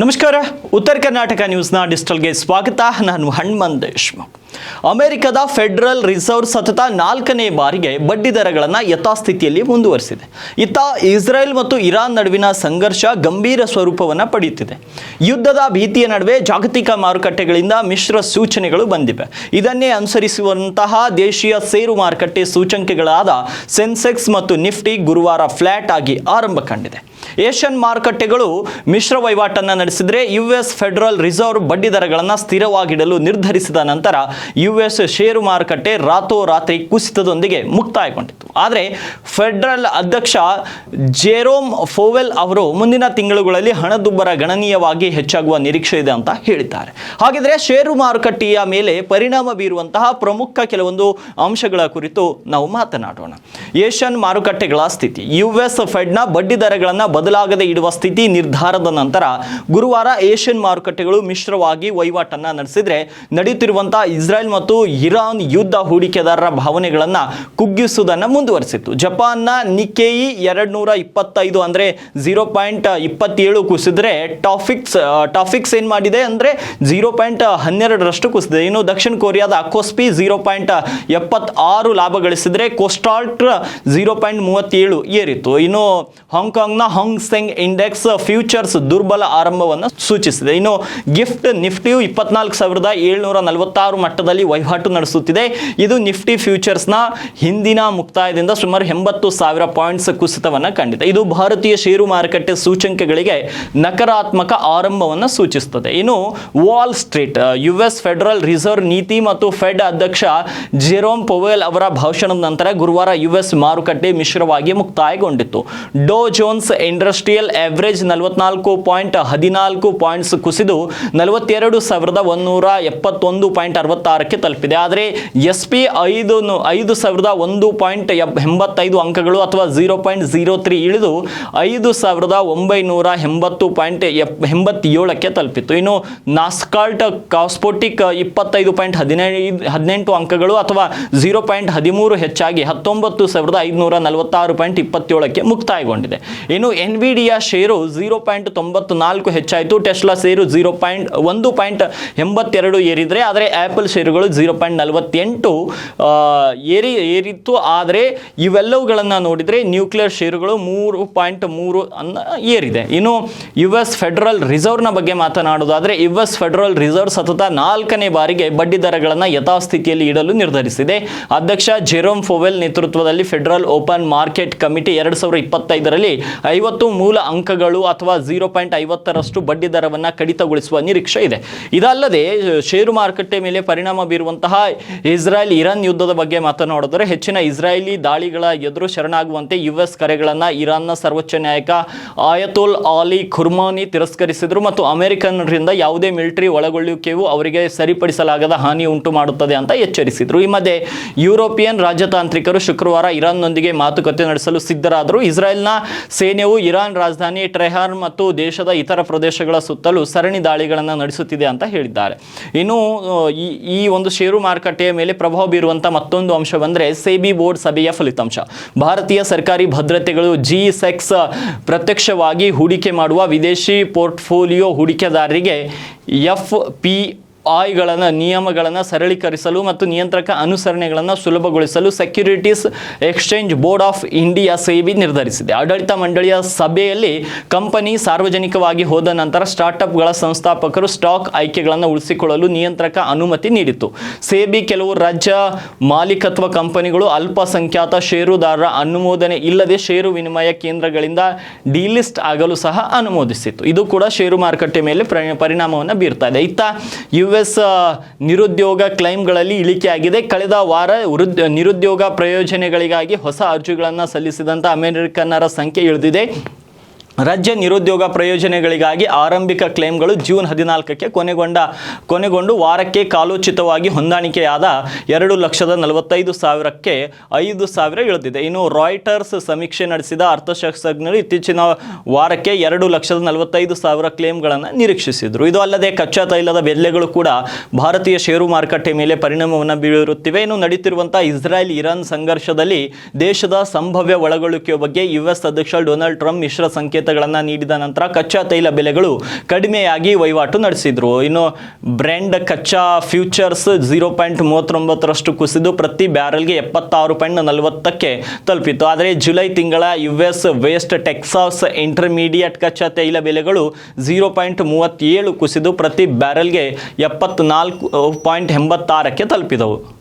ನಮಸ್ಕಾರ. ಉತ್ತರ ಕರ್ನಾಟಕ ನ್ಯೂಸ್ನ ಡಿಜಿಟಲ್ಗೆ ಸ್ವಾಗತ. ನಾನು ಹಣ್ಮನ್ ದೇಶ್ಮುಖ್. ಅಮೆರಿಕದ ಫೆಡರಲ್ ರಿಸರ್ವ್ ಸತತ ನಾಲ್ಕನೇ ಬಾರಿಗೆ ಬಡ್ಡಿ ದರಗಳನ್ನು ಯಥಾಸ್ಥಿತಿಯಲ್ಲಿ ಮುಂದುವರಿಸಿದೆ. ಇತ್ತ ಇಸ್ರೇಲ್ ಮತ್ತು ಇರಾನ್ ನಡುವಿನ ಸಂಘರ್ಷ ಗಂಭೀರ ಸ್ವರೂಪವನ್ನು ಪಡೆಯುತ್ತಿದೆ. ಯುದ್ಧದ ಭೀತಿಯ ನಡುವೆ ಜಾಗತಿಕ ಮಾರುಕಟ್ಟೆಗಳಿಂದ ಮಿಶ್ರ ಸೂಚನೆಗಳು ಬಂದಿವೆ. ಇದನ್ನೇ ಅನುಸರಿಸುವಂತಹ ದೇಶೀಯ ಸೇರು ಮಾರುಕಟ್ಟೆ ಸೂಚಂಕೆಗಳಾದ ಸೆನ್ಸೆಕ್ಸ್ ಮತ್ತು ನಿಫ್ಟಿ ಗುರುವಾರ ಫ್ಲಾಟ್ ಆಗಿ ಆರಂಭ ಕಂಡಿದೆ. ಏಷ್ಯನ್ ಮಾರುಕಟ್ಟೆಗಳು ಮಿಶ್ರ ವಹಿವಾಟನ್ನು ನಡೆಸಿದರೆ ಯು ಎಸ್ ಫೆಡರಲ್ ರಿಸರ್ವ್ ಬಡ್ಡಿ ದರಗಳನ್ನು ಸ್ಥಿರವಾಗಿಡಲು ನಿರ್ಧರಿಸಿದ ನಂತರ ಯು ಎಸ್ ಷೇರು ಮಾರುಕಟ್ಟೆ ರಾತೋರಾತ್ರಿ ಕುಸಿತದೊಂದಿಗೆ ಮುಕ್ತಾಯಗೊಂಡಿತು. ಆದರೆ ಫೆಡರಲ್ ಅಧ್ಯಕ್ಷ ಜೆರೋಮ್ ಫೋವೆಲ್ ಅವರು ಮುಂದಿನ ತಿಂಗಳುಗಳಲ್ಲಿ ಹಣದುಬ್ಬರ ಗಣನೀಯವಾಗಿ ಹೆಚ್ಚಾಗುವ ನಿರೀಕ್ಷೆ ಇದೆ ಅಂತ ಹೇಳಿದ್ದಾರೆ. ಹಾಗಿದ್ರೆ ಷೇರು ಮಾರುಕಟ್ಟೆಯ ಮೇಲೆ ಪರಿಣಾಮ ಬೀರುವಂತಹ ಪ್ರಮುಖ ಕೆಲವೊಂದು ಅಂಶಗಳ ಕುರಿತು ನಾವು ಮಾತನಾಡೋಣ. ಏಷ್ಯನ್ ಮಾರುಕಟ್ಟೆಗಳ ಸ್ಥಿತಿ. ಯು ಎಸ್ ಫೆಡ್ನ ಬಡ್ಡಿ ದರಗಳನ್ನು ಬದಲಾಗದೆ ಇಡುವ ಸ್ಥಿತಿ ನಿರ್ಧಾರದ ನಂತರ ಗುರುವಾರ ಏಷ್ಯನ್ ಮಾರುಕಟ್ಟೆಗಳು ಮಿಶ್ರವಾಗಿ ವಹಿವಾಟನ್ನು ನಡೆಸಿದರೆ ನಡೆಯುತ್ತಿರುವಂತಹ ಇಸ್ರಾಯೇಲ್ ಮತ್ತು ಇರಾನ್ ಯುದ್ಧ ಹೂಡಿಕೆದಾರರ ಭಾವನೆಗಳನ್ನು ಕುಗ್ಗಿಸುವುದನ್ನು ಮುಂದುವರೆಸಿತ್ತು. ಜಪಾನ್ನ ನಿಕೇಯಿ ಎರಡು ನೂರ ಇಪ್ಪತ್ತೈದು ಅಂದರೆ ಝೀರೋ ಪಾಯಿಂಟ್ ಇಪ್ಪತ್ತೇಳು ಕುಸಿದ್ರೆ ಟಾಫಿಕ್ಸ್ ಟಾಫಿಕ್ಸ್ ಏನು ಮಾಡಿದೆ ಅಂದರೆ ಝೀರೋ ಪಾಯಿಂಟ್ ಹನ್ನೆರಡರಷ್ಟು ಕುಸಿದೆ ಇನ್ನು ದಕ್ಷಿಣ ಕೊರಿಯಾದ ಅಕೋಸ್ಪಿ ಝೀರೋ ಪಾಯಿಂಟ್ ಎಪ್ಪತ್ತಾರು ಲಾಭ ಗಳಿಸಿದರೆ ಕೋಸ್ಟಾಲ್ಟ್ ಝೀರೋ ಪಾಯಿಂಟ್ ಮೂವತ್ತೇಳು ಏರಿತ್ತು. ಇನ್ನು ಹಾಂಗ್ಕಾಂಗ್ನ ಹಾಂಗ್ ಸೆಂಗ್ ಇಂಡೆಕ್ಸ್ ಫ್ಯೂಚರ್ಸ್ ದುರ್ಬಲ ಆರಂಭವನ್ನು ಸೂಚಿಸಿದೆ. ಇನ್ನು ಗಿಫ್ಟ್ ನಿಫ್ಟಿಯು ಇಪ್ಪತ್ನಾಲ್ಕು ಸಾವಿರದ ಏಳ್ನೂರ ನಲವತ್ತಾರು ಮಟ್ಟದಲ್ಲಿ ವಹಿವಾಟು ನಡೆಸುತ್ತಿದೆ. ಇದು ನಿಫ್ಟಿ ಫ್ಯೂಚರ್ಸ್ನ ಹಿಂದಿನ ಮುಕ್ತಾಯದಿಂದ ಸುಮಾರು ಎಂಬತ್ತು ಸಾವಿರ ಪಾಯಿಂಟ್ಸ್ ಕುಸಿತವನ್ನು ಕಂಡಿದೆ. ಇದು ಭಾರತೀಯ ಷೇರು ಮಾರುಕಟ್ಟೆ ಸೂಚಂಕಗಳಿಗೆ ನಕಾರಾತ್ಮಕ ಆರಂಭವನ್ನು ಸೂಚಿಸುತ್ತದೆ. ಇನ್ನು Wall Street U S Federal Reserve ನೀತಿ ಮತ್ತು ಫೆಡ್ ಅಧ್ಯಕ್ಷ ಜೆರೋಮ್ ಪೊವೆಲ್ ಅವರ ಭಾಷಣದ ನಂತರ ಗುರುವಾರ ಯು ಎಸ್ ಮಾರುಕಟ್ಟೆ ಮಿಶ್ರವಾಗಿ ಮುಕ್ತಾಯಗೊಂಡಿತ್ತು. ಡೋ ಜೋನ್ಸ್ ಇಂಡಸ್ಟ್ರಿಯಲ್ ಆವರೇಜ್ ನಲವತ್ನಾಲ್ಕು ಪಾಯಿಂಟ್ ಹದಿನಾಲ್ಕು ಪಾಯಿಂಟ್ಸ್ ಕುಸಿದು ನಲವತ್ತೆರಡು ಸಾವಿರದ ಒಂದೂರ ಎಪ್ಪತ್ತೊಂದು ಪಾಯಿಂಟ್ ಅರವತ್ತಾರಕ್ಕೆ ತಲುಪಿದೆ. ಆದರೆ ಎಸ್ ಪಿ ಐದು ಐದು ಸಾವಿರದ ಒಂದು ಪಾಯಿಂಟ್ ಎಂಬತ್ತೈದು ಅಂಕಗಳು ಅಥವಾ ಝೀರೋ ಪಾಯಿಂಟ್ ಝೀರೋ ತ್ರೀ ಇಳಿದು ಐದು ಸಾವಿರದ ಒಂಬೈನೂರ ಎಂಬತ್ತು ಪಾಯಿಂಟ್ ಎಂಬತ್ತೇಳಕ್ಕೆ ತಲುಪಿತ್ತು. ಇನ್ನು ನಾಸ್ಕಾಲ್ಟ್ ಕಾಸ್ಪೋಟಿಕ್ ಇಪ್ಪತ್ತೈದು ಪಾಯಿಂಟ್ ಹದಿನೈದು, ಹದಿನೆಂಟು ಅಂಕಗಳು ಅಥವಾ ಝೀರೋ ಪಾಯಿಂಟ್ ಹದಿಮೂರು ಹೆಚ್ಚಾಗಿ ಹತ್ತೊಂಬತ್ತು ಸಾವಿರದ ಐದುನೂರ ನಲವತ್ತಾರು ಪಾಯಿಂಟ್ ಇಪ್ಪತ್ತೇಳಕ್ಕೆ ಮುಕ್ತಾಯಗೊಂಡಿದೆ. ಇನ್ನು ಎನ್ ವಿ ಡಿಯ ಷೇರು ಝೀರೋ ಪಾಯಿಂಟ್ ತೊಂಬತ್ತು ನಾಲ್ಕು ಹೆಚ್ಚಾಯಿತು. ಟೆಸ್ಲಾ ಷೇರು ಝೀರೋ ಪಾಯಿಂಟ್ ಒಂದು ಪಾಯಿಂಟ್ ಎಂಬತ್ತೆರಡು ಏರಿದರೆ, ಆದರೆ ಆ್ಯಪಲ್ ಷೇರುಗಳು ಝೀರೋ ಪಾಯಿಂಟ್ ನಲವತ್ತೆಂಟು ಏರಿ, ಏರಿತ್ತು. ಆದರೆ ಇವೆಲ್ಲವುಗಳನ್ನು ನೋಡಿದರೆ ನ್ಯೂಕ್ಲಿಯರ್ ಷೇರುಗಳು ಮೂರು ಪಾಯಿಂಟ್ ಮೂರು ಅನ್ನ ಏರಿದೆ. ಇನ್ನು ಯು ಎಸ್ ಫೆಡರಲ್ ರಿಸರ್ವ್ನ ಬಗ್ಗೆ ಮಾತನಾಡೋದಾದರೆ ಯು ಎಸ್ ಫೆಡರಲ್ ರಿಸರ್ವ್ ಸತತ ನಾಲ್ಕನೇ ಬಾರಿಗೆ ಬಡ್ಡಿ ದರಗಳನ್ನು ಯಥಾಸ್ಥಿತಿಯಲ್ಲಿ ಇಡಲು ನಿರ್ಧರಿಸಿದೆ. ಅಧ್ಯಕ್ಷ ಜೆರೋಮ್ ಫೋವೆಲ್ ನೇತೃತ್ವದಲ್ಲಿ ಫೆಡರಲ್ ಓಪನ್ ಮಾರ್ಕೆಟ್ ಕಮಿಟಿ ಎರಡು ಸಾವಿರದ ಇಪ್ಪತ್ತೈದರಲ್ಲಿ ಐವತ್ತು ಮೂಲ ಅಂಕಗಳು ಅಥವಾ ಝೀರೋ ಪಾಯಿಂಟ್ ಐವತ್ತರಷ್ಟು ಬಡ್ಡಿ ದರವನ್ನು ಕಡಿತಗೊಳಿಸುವ ನಿರೀಕ್ಷೆ ಇದೆ. ಇದಲ್ಲದೆ, ಷೇರು ಮಾರುಕಟ್ಟೆ ಮೇಲೆ ಪರಿಣಾಮ ಬೀರುವಂತಹ ಇಸ್ರಾಯೇಲ್ ಇರಾನ್ ಯುದ್ಧದ ಬಗ್ಗೆ ಮಾತನಾಡಿದರೆ, ಹೆಚ್ಚಿನ ಇಸ್ರಾಯೇಲಿ ದಾಳಿಗಳ ಎದುರು ಶರಣಾಗುವಂತೆ ಯು ಎಸ್ ಕರೆಗಳನ್ನು ಇರಾನ್ನ ಸರ್ವೋಚ್ಚ ನ್ಯಾಯಕ ಆಯತೋಲ್ ಆಲಿ ಖುರ್ಮಾನಿ ತಿರಸ್ಕರಿಸಿದರು ಮತ್ತು ಅಮೆರಿಕನ್ನರಿಂದ ಯಾವುದೇ ಮಿಲಿಟರಿ ಒಳಗೊಳ್ಳುವಿಕೆಯು ಅವರಿಗೆ ಸರಿಪಡಿಸಲಾಗದ ಹಾನಿ ಉಂಟು ಮಾಡುತ್ತದೆ ಅಂತ ಎಚ್ಚರಿಸಿದರು. ಈ ಮಧ್ಯೆ ಯುರೋಪಿಯನ್ ರಾಜತಾಂತ್ರಿಕರು ಶುಕ್ರವಾರ ಇರಾನ್ನೊಂದಿಗೆ ಮಾತುಕತೆ ನಡೆಸಲು ಸಿದ್ಧರಾದರು. ಇಸ್ರಾಯೇಲ್ನ ಸೇನೆಯು ಇರಾನ್ ರಾಜಧಾನಿ ಟ್ರೆಹಾರ್ ಮತ್ತು ದೇಶದ ಇತರ ಪ್ರದೇಶಗಳ ಸುತ್ತಲೂ ಸರಣಿ ದಾಳಿಗಳನ್ನು ನಡೆಸುತ್ತಿದೆ ಅಂತ ಹೇಳಿದ್ದಾರೆ. ಇನ್ನು ಈ ಒಂದು ಷೇರು ಮಾರುಕಟ್ಟೆಯ ಮೇಲೆ ಪ್ರಭಾವ ಬೀರುವಂತಹ ಮತ್ತೊಂದು ಅಂಶವೆಂದರೆ ಸೇಬಿ ಬೋರ್ಡ್ ಸಭೆಯ ಫಲಿತಾಂಶ. ಭಾರತೀಯ ಸರ್ಕಾರಿ ಭದ್ರತೆಗಳು ಜಿ ಸೆಕ್ಸ್ ಪ್ರತ್ಯಕ್ಷವಾಗಿ ಹೂಡಿಕೆ ಮಾಡುವ ವಿದೇಶಿ ಪೋರ್ಟ್ಫೋಲಿಯೋ ಹೂಡಿಕೆದಾರರಿಗೆ ಎಫ್ ಪಿ ಐಗಳನ್ನು ನಿಯಮಗಳನ್ನು ಸರಳೀಕರಿಸಲು ಮತ್ತು ನಿಯಂತ್ರಕ ಅನುಸರಣೆಗಳನ್ನು ಸುಲಭಗೊಳಿಸಲು Securities Exchange Board of India SEBI ನಿರ್ಧರಿಸಿದೆ. ಆಡಳಿತ ಮಂಡಳಿಯ ಸಭೆಯಲ್ಲಿ ಕಂಪನಿ ಸಾರ್ವಜನಿಕವಾಗಿ ಹೋದ ನಂತರ ಸ್ಟಾರ್ಟ್ಅಪ್ಗಳ ಸಂಸ್ಥಾಪಕರು ಸ್ಟಾಕ್ ಆಯ್ಕೆಗಳನ್ನು ಉಳಿಸಿಕೊಳ್ಳಲು ನಿಯಂತ್ರಕ ಅನುಮತಿ ನೀಡಿತು ಸೇಬಿ ಕೆಲವು ರಾಜ್ಯ ಮಾಲೀಕತ್ವ ಕಂಪನಿಗಳು ಅಲ್ಪಸಂಖ್ಯಾತ ಷೇರುದಾರರ ಅನುಮೋದನೆ ಇಲ್ಲದೆ ಷೇರು ವಿನಿಮಯ ಕೇಂದ್ರಗಳಿಂದ ಡೀಲಿಸ್ಟ್ ಆಗಲು ಸಹ ಅನುಮೋದಿಸಿತ್ತು. ಇದು ಕೂಡ ಷೇರು ಮಾರುಕಟ್ಟೆ ಮೇಲೆ ಪ್ರ- ಪರಿಣಾಮವನ್ನು ಬೀರ್ತಾ ಇದೆ. ಇತ್ತ ಯು ಎಸ್ ನಿರುದ್ಯೋಗ ಕ್ಲೈಮ್ಗಳಲ್ಲಿ ಇಳಿಕೆಯಾಗಿದೆ. ಕಳೆದ ವಾರ ನಿರುದ್ಯೋಗ ಪ್ರಯೋಜನಗಳಿಗಾಗಿ ಹೊಸ ಅರ್ಜಿಗಳನ್ನು ಸಲ್ಲಿಸಿದಂಥ ಅಮೆರಿಕನ್ನರ ಸಂಖ್ಯೆ ಇಳಿದಿದೆ. ರಾಜ್ಯ ನಿರುದ್ಯೋಗ ಪ್ರಯೋಜನಗಳಿಗಾಗಿ ಆರಂಭಿಕ ಕ್ಲೇಮ್ಗಳು ಜೂನ್ ಹದಿನಾಲ್ಕಕ್ಕೆ ಕೊನೆಗೊಂಡ, ಕೊನೆಗೊಂಡು ವಾರಕ್ಕೆ ಕಾಲೋಚಿತವಾಗಿ ಹೊಂದಾಣಿಕೆಯಾದ ಎರಡು ಲಕ್ಷದ ನಲವತ್ತೈದು ಸಾವಿರಕ್ಕೆ ಐದು ಸಾವಿರ ಇಳಿದಿದೆ. ಇನ್ನು ರಾಯ್ಟರ್ಸ್ ಸಮೀಕ್ಷೆ ನಡೆಸಿದ ಅರ್ಥಶಾಸ್ತ್ರಜ್ಞರು ಇತ್ತೀಚಿನ ವಾರಕ್ಕೆ ಎರಡು ಲಕ್ಷದ ನಲವತ್ತೈದು ಸಾವಿರ ಕ್ಲೇಮ್ಗಳನ್ನು ನಿರೀಕ್ಷಿಸಿದರು. ಇದು ಅಲ್ಲದೆ ಕಚ್ಚಾ ತೈಲದ ಬೆಲೆಗಳು ಕೂಡ ಭಾರತೀಯ ಷೇರು ಮಾರುಕಟ್ಟೆ ಮೇಲೆ ಪರಿಣಾಮವನ್ನು ಬೀರುತ್ತಿವೆ. ಇನ್ನು ನಡೀತಿರುವಂಥ ಇಸ್ರಾಯೇಲ್ ಇರಾನ್ ಸಂಘರ್ಷದಲ್ಲಿ ದೇಶದ ಸಂಭವ್ಯ ಒಳಗೊಳ್ಳುವಿಕೆಯ ಬಗ್ಗೆ ಯು ಎಸ್ ಅಧ್ಯಕ್ಷ ಡೊನಾಲ್ಡ್ ಟ್ರಂಪ್ ಮಿಶ್ರ ಸಂಕೇತ ಸಂಕೇತಗಳನ್ನು ನೀಡಿದ ನಂತರ ಕಚ್ಚಾ ತೈಲ ಬೆಲೆಗಳು ಕಡಿಮೆಯಾಗಿ ವಹಿವಾಟು ನಡೆಸಿದ್ರು. ಇನ್ನು ಬ್ರೆಂಡ್ ಕಚ್ಚಾ ಫ್ಯೂಚರ್ಸ್ ಝೀರೋ ಪಾಯಿಂಟ್ ಮೂವತ್ತೊಂಬತ್ತರಷ್ಟು ಕುಸಿದು ಪ್ರತಿ ಬ್ಯಾರಲ್ಗೆ ಎಪ್ಪತ್ತಾರು ಪಾಯಿಂಟ್ ನಲವತ್ತಕ್ಕೆ ತಲುಪಿತು ಆದರೆ ಜುಲೈ ತಿಂಗಳ U S West Texas Intermediate ಕಚ್ಚಾ ತೈಲ ಬೆಲೆಗಳು ಝೀರೋ ಪಾಯಿಂಟ್ ಮೂವತ್ತೇಳು ಕುಸಿದು ಪ್ರತಿ ಬ್ಯಾರಲ್ಗೆ ಎಪ್ಪತ್ನಾಲ್ಕು ಪಾಯಿಂಟ್ ಎಂಬತ್ತಾರಕ್ಕೆ ತಲುಪಿದವು.